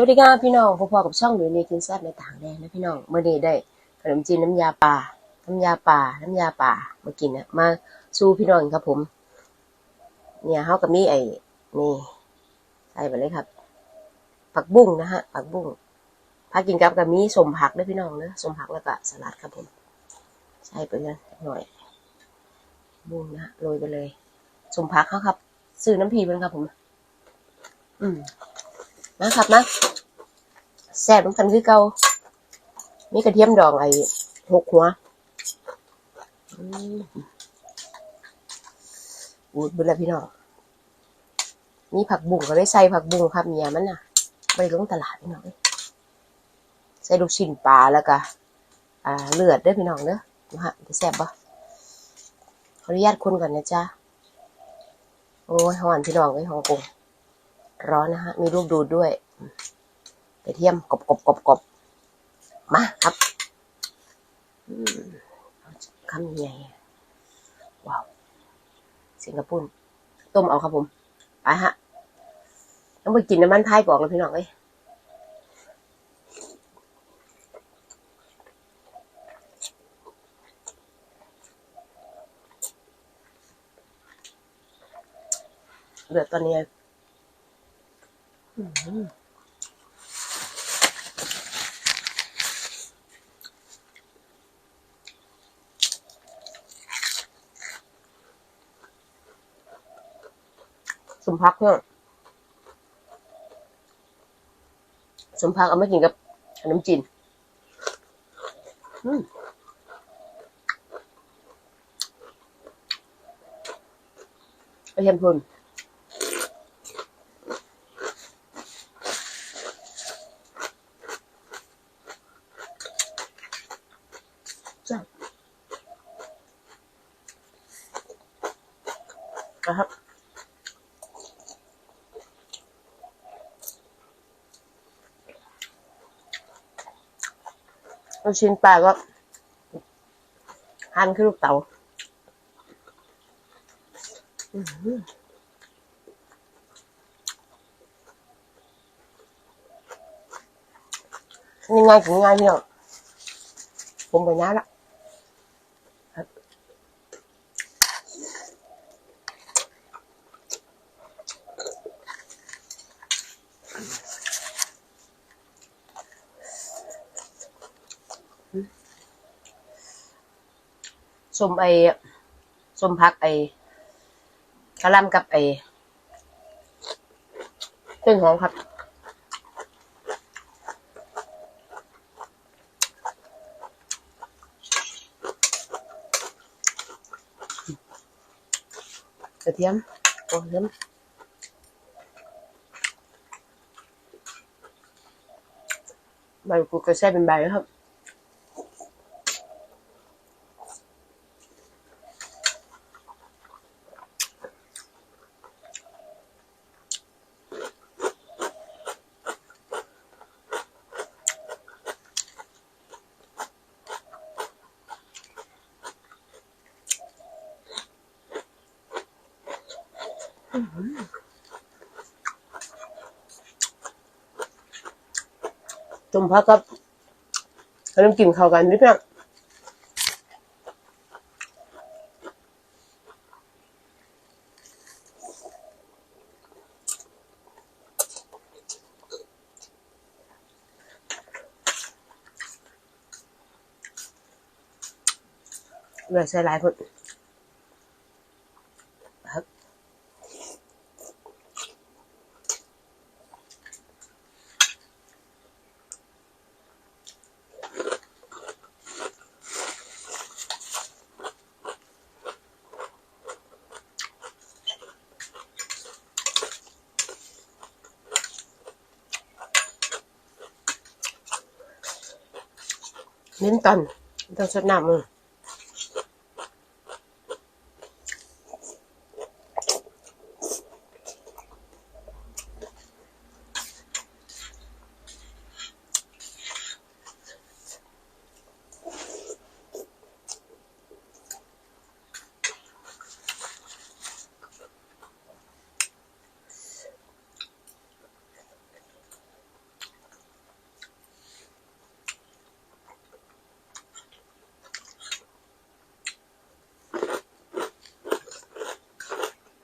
วัสดีครับพี่น้องพอๆกับช่องหนูนี่กินแซ่บในต่างแดนนะพี่น้องเมื่อนี้ได้ขนมจีนน้ำยาป่า น้ำยาป่า น้ำยาป่ามากินนะมาสู้พี่น้องครับผม เนี่ยเฮากับมีไอ้นี่ใส่ไปเลยครับ ผักบุ้งนะฮะผักบุ้งพากินกับกับมีสมผักด้วยพี่น้องเนะสมผักแล้วก็สลัดครับผม ใส่ไปเลยหน่อย บุ้งนะฮะโรยไปเลยสมผักเขาครับ ซื้อน้ำพีมันครับผม อืม นะครับนะแซ่บน้ำกันคือเก่ามีกระเทียมดองไอ้หกหัวอูดเบุญละพี่น้องมีผักบุ้งก็ได้ใส่ผักบุ้งครับเมียมันน่ะไปลงตลาดพี่น้องใส่ลูกชิ้นปลาแล้วก็อ่าเลือดเด้วยพี่น้องเด้อนะฮะจะแซ่บปะขออนุญาตคนก่อนนะจ๊ะโอ้ยหอนพี่น้องไอ้ยฮ่องกง ร้อนนะฮะ มีลูกดูดด้วยกระเทียมกรบกรบกรบกบมาครับคำใหญ่ว้าว สิงคโปร์ต้มเอาครับผม ไปฮะ ต้องไปกินน้ำมันไทยก่อนนะพี่น้องเอ้ยเดือดตอนนี้ สมพักเนี่ยสมพักเอามากินกับขนมจีนอืมกระเทียมพรุนจ้ะ นะครับ ลูกชิ้นปลาก็หั่นคือลูกเต๋าอื้อหือนี่ง่ายงง่ายพี่น้องผมไปน้าละ สมไอ้ส้มพักไอ้กะลำกับไอ้ต้นหอมครับกระเทียมกระเทียมใบกูดก็ใส่เป็นใบแล้วครับ จุ่มพักกับขนมกินเข้ากันนิดนึงเหลือใส่หลายคน เน้นตอนต้องสดน้ำมือ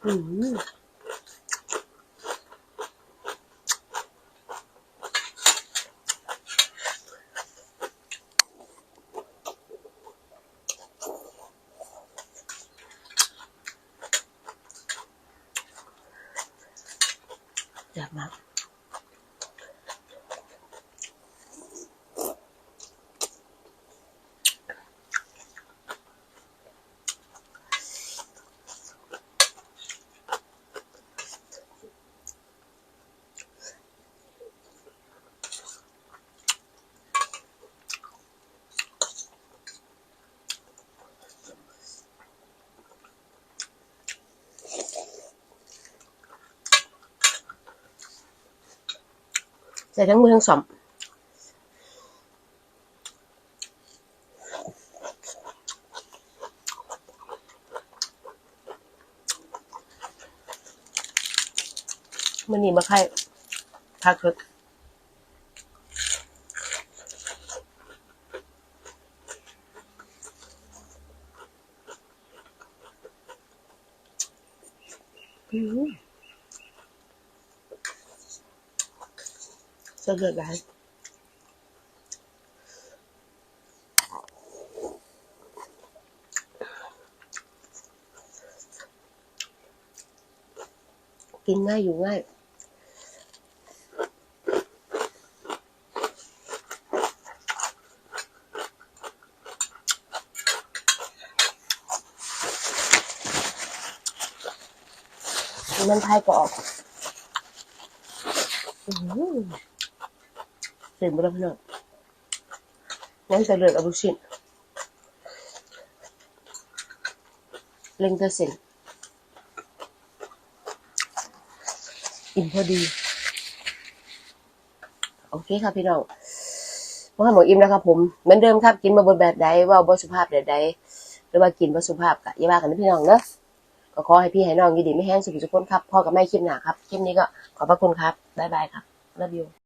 อืมอยากมาก ใส่ทั้งมือทั้งสองมันนี่มาไข่พักเถอะอืม จะเกิดอะไรกินง่ายอยู่ง่ายมันพายกรอบอื้อ หือเสียงบุรพนองั้นจะเลือกเอาบุชินเล็งเตอร์เซ็นอิ่มพอดี โอเคครับพี่น้องว่าหมออิ่มนะครับผมเหมือนเดิมครับกินมาบนแบบใดว่าบนสุภาพแบบใดหรือว่ากินบนสุภาพกะอย่าว่ากันนะพี่น้องเนอะก็ขอให้พี่ให้น้องยินดีไม่แห้งสุขสุขคนครับพ่อกับแม่คลิปหนาครับคลิปนี้ก็ขอบพระคุณครับบ๊ายบายครับ love you